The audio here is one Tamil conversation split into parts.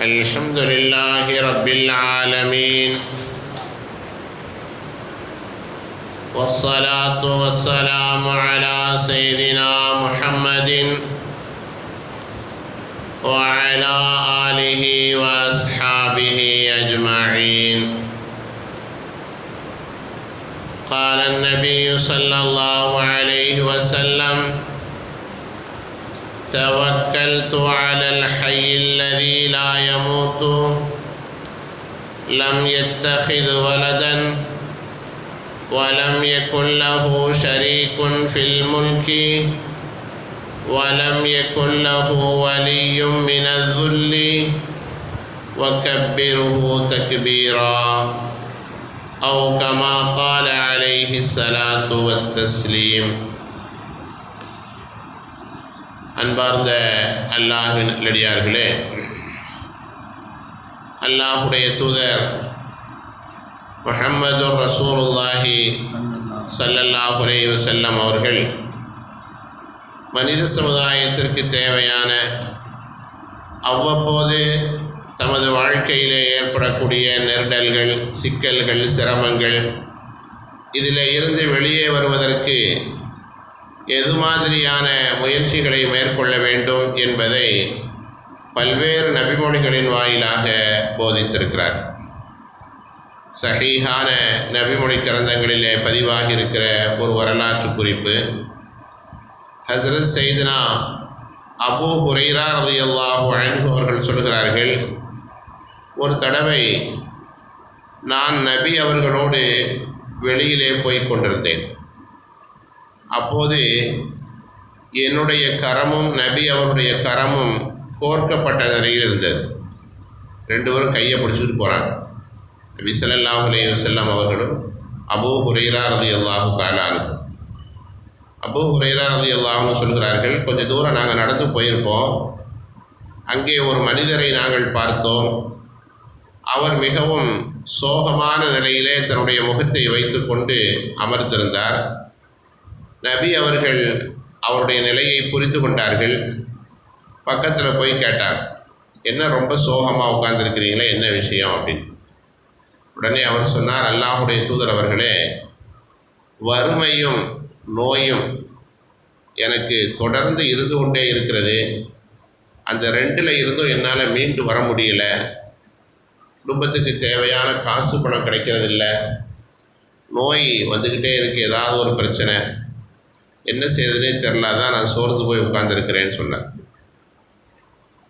الحمد لله رب العالمين والصلاة والسلام على سيدنا محمد وعلى آله وأصحابه أجمعين قال النبي صلى الله عليه وسلم توكلت على الحي الذي لا يموت. لم يتخذ ولدا ولم يكن له شريك في الملك ولم يكن له ولي من الذل وكبره تكبيرا أو كما قال عليه الصلاة والتسليم. அன்பார்ந்த அல்லாஹின் நல்லடியார்களே அல்லாஹுடைய தூதர் முஹம்மது ரசூலுல்லாஹி ஸல்லல்லாஹு அலைஹி அவர்கள் மனித சமுதாயத்திற்கு தேவையான அவ்வப்போது தமது வாழ்க்கையிலே ஏற்படக்கூடிய நெருடல்கள் சிக்கல்கள் சிரமங்கள் இதில் இருந்து வெளியே வருவதற்கு எது மாதிரியான முயற்சிகளை மேற்கொள்ள வேண்டும் என்பதை பல்வேறு நபிமொழிகளின் வாயிலாக போதித்திருக்கிறார். சஹீஹான நபிமொழி கிரந்தங்களிலே பதிவாகியிருக்கிற ஒரு வரலாற்று குறிப்பு ஹசரத் செய்தனா அபு ஹுரைரா ரலியல்லாஹு அன்ஹு அவர்கள் சொல்கிறார்கள் ஒரு தடவை நான் நபி அவர்களோடு வெளியிலே போய் கொண்டிருந்தேன். அப்போது என்னுடைய கரமும் நபி அவருடைய கரமும் கோர்க்கப்பட்ட நிலையில் இருந்தது. ரெண்டு பேரும் கையை பிடிச்சிட்டு போகிறாங்க நபி சல்லாஹ் அலைஹி அவர்களும் அபூ ஹுரைரா ரலியல்லாஹு தஆலானு அபூ ஹுரைரா ரலியல்லாஹு சொல்கிறார்கள் கொஞ்சம் தூரம் நாங்கள் நடந்து போயிருப்போம். அங்கே ஒரு மனிதரை நாங்கள் பார்த்தோம். அவர் மிகவும் சோகமான நிலையிலே தன்னுடைய முகத்தை வைத்துக்கொண்டு அமர்ந்திருந்தார். நபி அவர்கள் அவருடைய நிலையை புரிந்து கொண்டார்கள். பக்கத்தில் போய் கேட்டார் என்ன ரொம்ப சோகமாக உட்கார்ந்துருக்கிறீங்களே என்ன விஷயம்? அப்படின்னு. உடனே அவர் சொன்னார் அல்லாஹுடைய தூதர் அவர்களே வறுமையும் நோயும் எனக்கு தொடர்ந்து இருந்து கொண்டே இருக்கிறது. அந்த ரெண்டில் இருந்தும் என்னால் மீண்டு வர முடியல. குடும்பத்துக்கு தேவையான காசு பணம் கிடைக்கிறதில்ல. நோய் வந்துக்கிட்டே இருக்குது ஏதாவது ஒரு பிரச்சனை. என்ன செய்யறதுனே தெரிலதான் நான் சோர்ந்து போய் உட்கார்ந்துருக்கிறேன்னு சொன்னேன்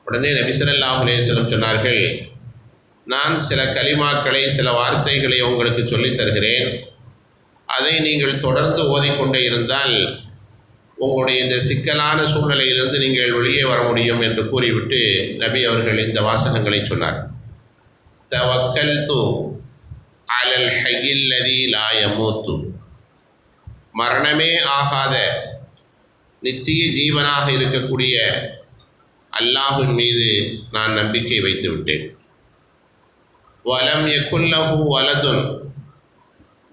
உடனே நபிசல்லாஹ் அலேசலம் சொன்னார்கள் நான் சில கலிமாக்களை சில வார்த்தைகளை உங்களுக்கு சொல்லித் தருகிறேன். அதை நீங்கள் தொடர்ந்து ஓதிக்கொண்டே இருந்தால் உங்களுடைய இந்த சிக்கலான சூழ்நிலையிலிருந்து நீங்கள் வெளியே வர முடியும் என்று கூறிவிட்டு நபி அவர்கள் இந்த வாசகங்களை சொன்னார். தவக்கல் தூ அலல் ஹையில் லா யமூத்து. மரணமே ஆகாத நித்திய ஜீவனாக இருக்கக்கூடிய அல்லாஹின் மீது நான் நம்பிக்கை வைத்து விட்டேன். வலம் எக்குல்லகு வலதுன்.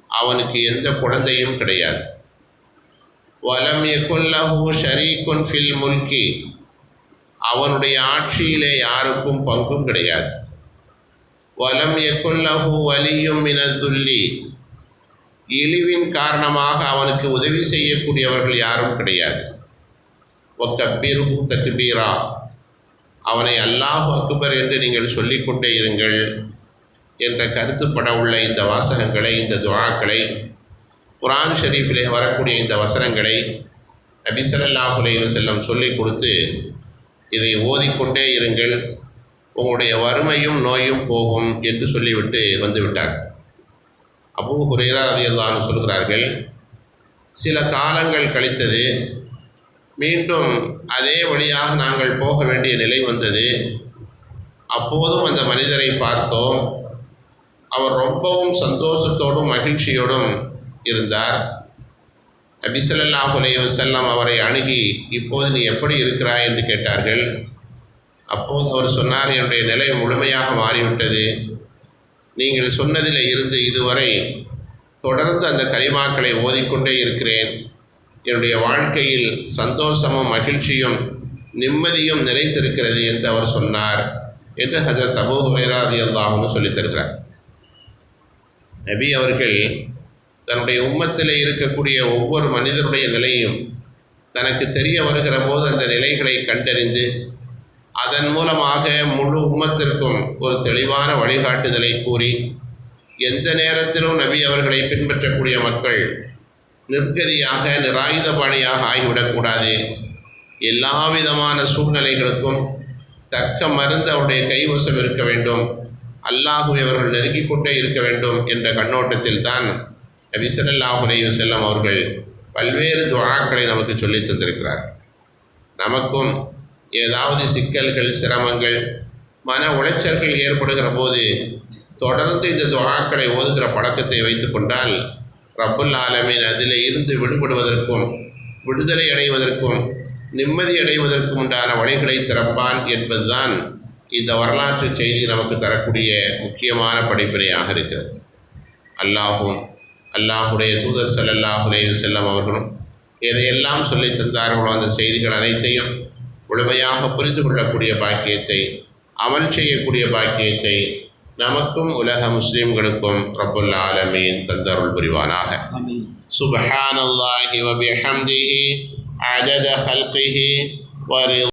அவனுக்கு எந்த குழந்தையும் கிடையாது. வலம் எக்குல்லகு ஷரீக்குன் ஃபில் முல்கி. அவனுடைய ஆட்சியிலே யாருக்கும் பங்கும் கிடையாது. வலம் எக்குல்லகு வலியும் மினதுல்லி. இழிவின் காரணமாக அவனுக்கு உதவி செய்யக்கூடியவர்கள் யாரும் கிடையாது. ஒக்கபீர் தக்பீரா. அவனை அல்லாஹு அக்பர் என்று நீங்கள் சொல்லிக்கொண்டே இருங்கள் என்ற கருத்துப்பட உள்ள இந்த வாசகங்களை இந்த துவாக்களை குரான் ஷெரீஃபிலே வரக்கூடிய இந்த வசனங்களை நபிசல்லாஹுலே செல்லம் சொல்லிக் கொடுத்து இதை ஓதிக்கொண்டே இருங்கள். உங்களுடைய வறுமையும் நோயும் போகும் என்று சொல்லிவிட்டு வந்துவிட்டார் அபூ ஹுரேரா ரதியல்லான்னு சொல்கிறார்கள் சில காலங்கள் கழித்தது மீண்டும் அதே வழியாக நாங்கள் போக வேண்டிய நிலை வந்தது. அப்போதும் அந்த மனிதரை பார்த்தோம். அவர் ரொம்பவும் சந்தோஷத்தோடும் மகிழ்ச்சியோடும் இருந்தார். நபிசல்லாஹ் வசல்லாம் அவரை அணுகி இப்போது நீ எப்படி இருக்கிறாய்? என்று கேட்டார்கள். அப்போது அவர் சொன்னார் என்னுடைய நிலை முழுமையாக மாறிவிட்டது. நீங்கள் சொன்னதில் இருந்து இதுவரை தொடர்ந்து அந்த கலிமாக்களை ஓதிக்கொண்டே இருக்கிறேன். என்னுடைய வாழ்க்கையில் சந்தோஷமும் மகிழ்ச்சியும் நிம்மதியும் நிலைத்திருக்கிறது என்று அவர் சொன்னார் என்று ஹசரத் அபூ ஹுரைரா ரலியல்லாஹு சொல்லித் தருகிறார். நபி அவர்கள் தன்னுடைய உம்மத்தில் இருக்கக்கூடிய ஒவ்வொரு மனிதருடைய நிலையும் தனக்கு தெரிய வருகிற போது அந்த நிலைகளை கண்டறிந்து அதன் மூலமாக முழு உம்மத்திற்கும் ஒரு தெளிவான வழிகாட்டுதலை கூறி எந்த நேரத்திலும் நபி அவர்களை பின்பற்றக்கூடிய மக்கள் நிர்கதியாக நிராயுதபாணியாக ஆகிவிடக்கூடாது எல்லா விதமான சூழ்நிலைகளுக்கும் தக்க மருந்து அவருடைய கைவசம் இருக்க வேண்டும். அல்லாஹுவை அவர்கள் நெருங்கிக் கொண்டே இருக்க வேண்டும் என்ற கண்ணோட்டத்தில் தான் நபி ஸல்லல்லாஹு செல்லம் அவர்கள் பல்வேறு துவாக்களை நமக்கு சொல்லி தந்திருக்கிறார் நமக்கும் ஏதாவது சிக்கல்கள் சிரமங்கள் மன உளைச்சல்கள் ஏற்படுகிற போது தொடர்ந்து இந்த துவாக்களை ஓதுகிற பழக்கத்தை வைத்து கொண்டால் ரப்புல் ஆலமீன் அதில் இருந்து விடுபடுவதற்கும் விடுதலை அடைவதற்கும் நிம்மதி அடைவதற்கும் உண்டான வழிகளை திறப்பான் என்பதுதான் இந்த வரலாற்று செய்தி நமக்கு தரக்கூடிய முக்கியமான படிப்பினையாக இருக்கிறது. அல்லாஹும் அல்லாஹுடைய தூதர் ஸல்லல்லாஹு செல்லம் அவர்களும் எதையெல்லாம் சொல்லி தந்தார்களோ அந்த செய்திகள் அனைத்தையும் முழுமையாக புரிந்து கொள்ளக்கூடிய பாக்கியத்தை அமல் செய்யக்கூடிய பாக்கியத்தை நமக்கும் உலக முஸ்லிம்களுக்கும் ரப்புல் ஆலமீன் தந்தருள் புரிவானாக ஆமீன் சுப்ஹானல்லாஹி வபிஹம்திஹி عدد خلقه ورضا